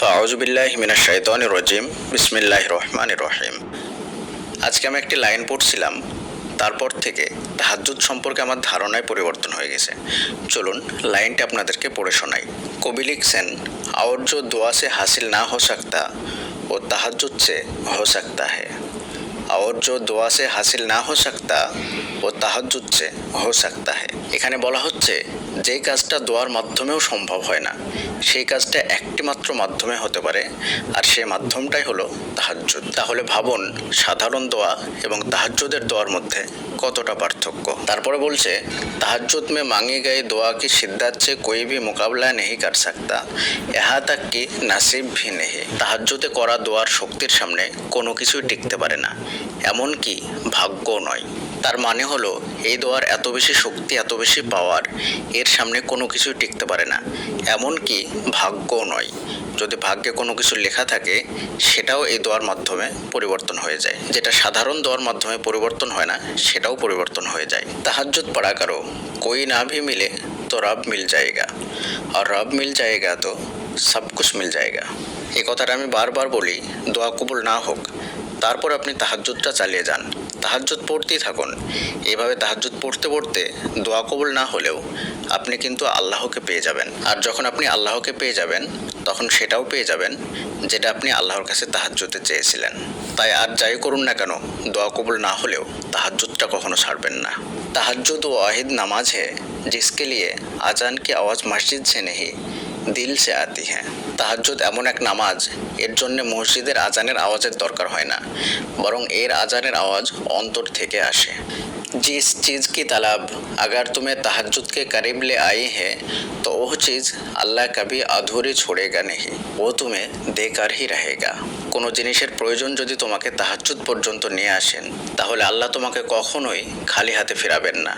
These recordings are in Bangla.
ফাউজবিল্লাহমিনাশাইদিম বিসমিল্লাহ রহমান রহিম। আজকে আমি একটি লাইন পড়ছিলাম, তারপর থেকে তাহাজুদ সম্পর্কে আমার ধারণায় পরিবর্তন হয়ে গেছে। চলুন লাইনটি আপনাদেরকে পড়ে শোনাই। কবি লিখছেন আওর জো দোয়া সে হাসিল না হো সকতা ও তাহাজুদ সে হো সকতা হ্যাঁ और जो দোয়া সে হাসিল না হো सकता ও তাহাজুদ সে হো सकता है। এখানে বলা হচ্ছে, যে কাজটা দোয়ার মাধ্যমেও সম্ভব হয় না, সেই কাজটা একটিমাত্র মাধ্যমে হতে পারে, আর সেই মাধ্যমটাই হলো তাহাজ্জুদ। তাহলে ভাবুন, সাধারণ দোয়া এবং তাহাজ্জুদের দোয়ার মধ্যে কতটা পার্থক্য? তারপরে বলছে, তাহাজ্জুদ মে মাঙে গায়ে দোয়া কি সিদ্ধার চেয়ে কোই মোকাবলা নেহি কর सकता এহা তাক কি নাসিব ভি নেহে। তাহাজ্জুদে করা দোয়ার শক্তির সামনে কোনো কিছুই টিকতে পারে না। এমনকি ভাগ্যও নয়। তার মানে হলো, এই দোয়ার এত বেশি শক্তি, এত বেশি পাওয়ার এর সামনে কোনো কিছু টিকতে পারে না। এমনকি ভাগ্যও নয়। যদি ভাগ্যে কোনো কিছু লেখা থাকে, সেটাও এই দোয়ার মাধ্যমে পরিবর্তন হয়ে যায়। যেটা সাধারণ দোয়ার মাধ্যমে পরিবর্তন হয় না, সেটাও পরিবর্তন হয়ে যায়। তাহাজ্জুদ পাড়া কারও কই না ভি মিলে, তো রব মিল জায়গা। আর রব মিল জায়গা তো সব কিছু মিল জায়গা। এ কথাটা আমি বারবার বলি, দোয়া কবুল না হোক। তারপর আপনি তাহাজ্জুদটা চালিয়ে যান তাহাজ্জুদ পড়তেই থাকুন এভাবে তাহাজ্জুদ পড়তে পড়তে দোয়া কবুল না হলেও আপনি কিন্তু আল্লাহকে পেয়ে যাবেন আর যখন আপনি আল্লাহকে পেয়ে যাবেন তখন সেটাও পেয়ে যাবেন যেটা আপনি আল্লাহর কাছে তাহাজ্জুদে চেয়েছিলেন তাই আর যাই করুন না কেন দোয়া কবুল না হলেও তাহাজ্জুদটা কখনো ছাড়বেন না তাহাজ্জুদ ও ওয়াহিদ নামাজ है जिसके लिए আজান की आवाज़ मस्जिद से नहीं দিল সে আতি হ্যাঁ তাহাজ্জুদ এমন এক নামাজ এর জন্য মসজিদের আজানের আওয়াজের দরকার হয় না বরং এর আজানের আওয়াজ অন্তর থেকে আসে जिस चीज़ की तलब अगर तुम्हें तहज्जुद के करीब ले आई है तो वह चीज़ আল্লাহ কবি আধুরি छोड़ेगा नहीं ও তুমি দেকার হি रहेगा কোনো জিনিসের প্রয়োজন যদি তোমাকে তাহাজ্জুদ পর্যন্ত নিয়ে আসেন তাহলে আল্লাহ তোমাকে কখনোই খালি হাতে ফেরাবেন না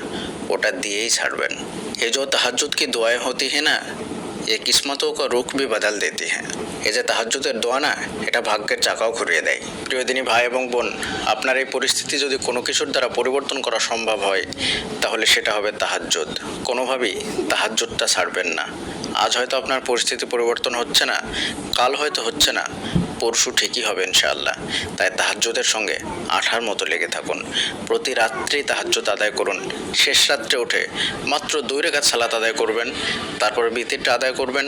ওটা দিয়েই ছাড়বেন এ যে তাহাজ্জুদ কি দোয়ায় হতি है না এ किस्मतों का বি বদল দেতি হ্যাঁ এ যে তাহাজ্জুদের দোয়া না এটা ভাগ্যের চাকাও ঘুরিয়ে দেয় প্রিয়দিনী ভাই এবং বোন আপনার এই পরিস্থিতি যদি কোনো কিছুর দ্বারা পরিবর্তন করা সম্ভব হয় তাহলে সেটা হবে তাহাজ্জুদ কোনোভাবেই তাহাজ্জুদটা ছাড়বেন না আজ হয়তো আপনার পরিস্থিতি পরিবর্তন হচ্ছে না কাল হয়তো হচ্ছে না পরশু ঠিকই হবে ইনশাআল্লাহ। তাই তাহাজ্জুদের সঙ্গে আঠার মতো লেগে থাকুন। প্রতি রাত্রি তাহাজ্জুদ আদায় করুন। শেষ রাত্রে উঠে মাত্র দুই রেখাত সালাত আদায় করবেন, তারপর বিতিরটা আদায় করবেন,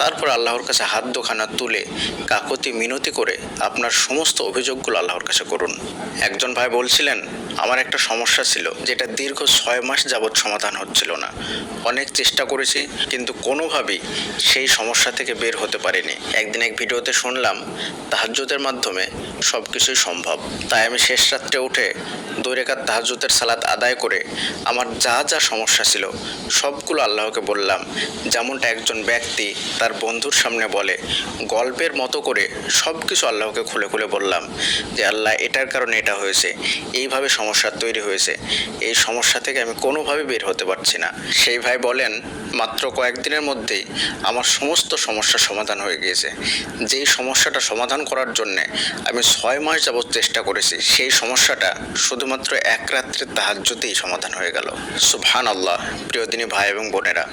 তারপর আল্লাহর কাছে হাত দোখানা তুলে কাকতি মিনতি করে আপনার সমস্ত অভিযোগগুলো আল্লাহর কাছে করুন। একজন ভাই বলছিলেন, আমার একটা সমস্যা ছিল, যেটা দীর্ঘ ছয় মাস যাবৎ সমাধান হচ্ছিল না। অনেক চেষ্টা করেছি, কিন্তু কোনোভাবেই সেই সমস্যা থেকে বের হতে পারিনি। একদিন এক ভিডিওতে শুনলাম তাহাজ্জুদের মাধ্যমে সব কিছুই সম্ভব। তাই আমি শেষ রাত্রে উঠে দুই রেখাত তাহাজ্জুদের সালাত আদায় করে আমার যা যা সমস্যা ছিল, সবগুলো আল্লাহকে বললাম। যেমনটা একজন ব্যক্তি তার বন্ধুর সামনে বলে, গল্পের মতো করে সব কিছু আল্লাহকে খুলে খুলে বললাম যে, আল্লাহ, এটার কারণে এটা হয়েছে, এইভাবে সমস্যা তৈরি হয়েছে। এই সমস্যা থেকে আমি কোনোভাবে বের হতে পারছি না। সেই ভাই বলেন, মাত্র কয়েকদিনের মধ্যেই আমার সমস্ত সমস্যার সমাধান হয়ে গিয়েছে। যেই সমস্যাটা সমাধান করার জন্যে আমি ছয় মাস যাবৎ চেষ্টা করেছি। সেই সমস্যাটা শুধুমাত্র এক রাত্রের তাহাজ্যতেই সমাধান হয়ে গেল। সুবহান আল্লাহ প্রিয়দিনী ভাই এবং বোনেরা,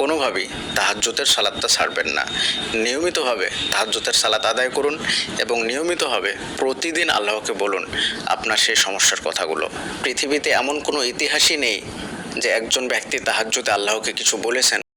কোনোভাবেই তাহাজ্যতের সালাদটা ছাড়বেন না। নিয়মিতভাবে তাহাজ্যতের সালাত আদায় করুন এবং নিয়মিতভাবে প্রতিদিন আল্লাহকে বলুন আপনার সেই সমস্যার কথাগুলো। পৃথিবীতে এমন কোনো ইতিহাসই নেই যে একজন ব্যক্তি তাহাজ্যতে আল্লাহকে কিছু বলেছেন।